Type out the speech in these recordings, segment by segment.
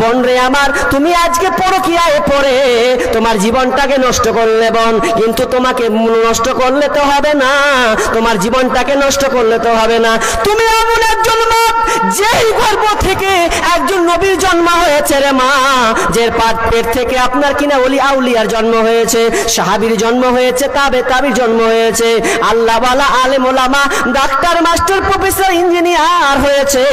বোন রে আমার, তুমি আজকে পরকিয়ায় পড়ে, তোমার জীবনটাকে নষ্ট করলে বোন, কিন্তু তোমাকে নষ্ট করলে তো হবে না, তোমার জীবনটাকে নষ্ট করলে তো হবে না। তুমি এমন একজন লোক যেই গর্ভ থেকে একজন নবীর জন্ম হয়েছে রে মা, যে পাট থেকে আপনার কিনা অলি আউলিয়ার জন্ম হয়েছে, সাহাবির জন্ম হয়েছে, তাবে তাবির জন্ম হয়েছে। আল্লাহ বালা আলেম ডাক্তার, মাস্টার, প্রফেসর, ইঞ্জিনিয়ার হয়েছে।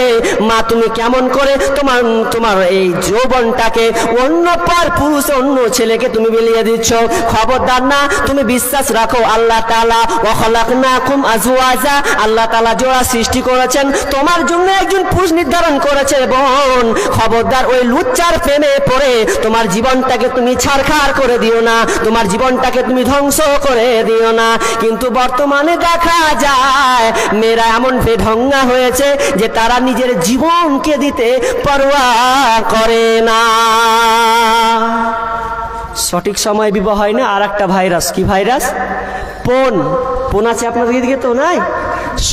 মা, তুমি কেমন করে তোমার তোমার এই যৌবনটাকে অন্য পার পুরুষ, অন্য ছেলেকে তুমি বিলিয়ে দিচ্ছ? খবরদার না, তুমি বিশ্বাস রাখো, আল্লাহ তালা ওখলাক না কুম আজুয়াজা আল্লাহ তালা জোড়া সৃষ্টি করেছেন, তোমার জন্য একজন পুরুষ নির্ধারণ করেছে বোন। খবরদার ওই লুচ্চার প্রেমে পড়ে, তোমার জীবনটাকে তুমি ছাড়খাড় করে দিও না, তোমার জীবনটাকে তুমি ধ্বংস করে দিও না। কিন্তু বর্তমানে দেখা যায়, মেয়েরা এমন বেঢঙ্গা হয়েছে যে তারা নিজের জীবনকে দিতে পরোয়া করে না। সঠিক সময় বিবাহ হয় না আর একটা ভাইরাস, কি ভাইরাস? পোন পোন আছে আপনাদের দিকে তো নাই?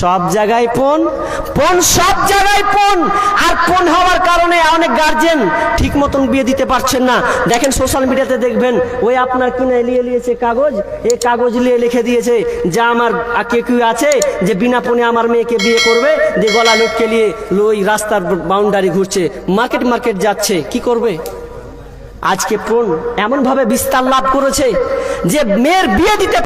সব জায়গায় পোন পোন সব জায়গায় পোন আর পোন হওয়ার কারণে অনেক গার্জেন ঠিক মতন বিয়ে দিতে পারছেন না। দেখেন সোশ্যাল মিডিয়াতে দেখবেন, ওই আপনার কিনে নিয়ে নিয়েছে কাগজ এই কাগজ নিয়ে লিখে দিয়েছে, যা আমার কে কেউ আছে, যে বিনা পোনে আমার মেয়েকে বিয়ে করবে, যে গলা লটকে নিয়ে ওই রাস্তার বাউন্ডারি ঘুরছে মার্কেট মার্কেট যাচ্ছে, কি করবে? আজকে প্রণ এমনভাবে বিস্তার লাভ করেছে, যে মেয়ের বিয়ে দিতে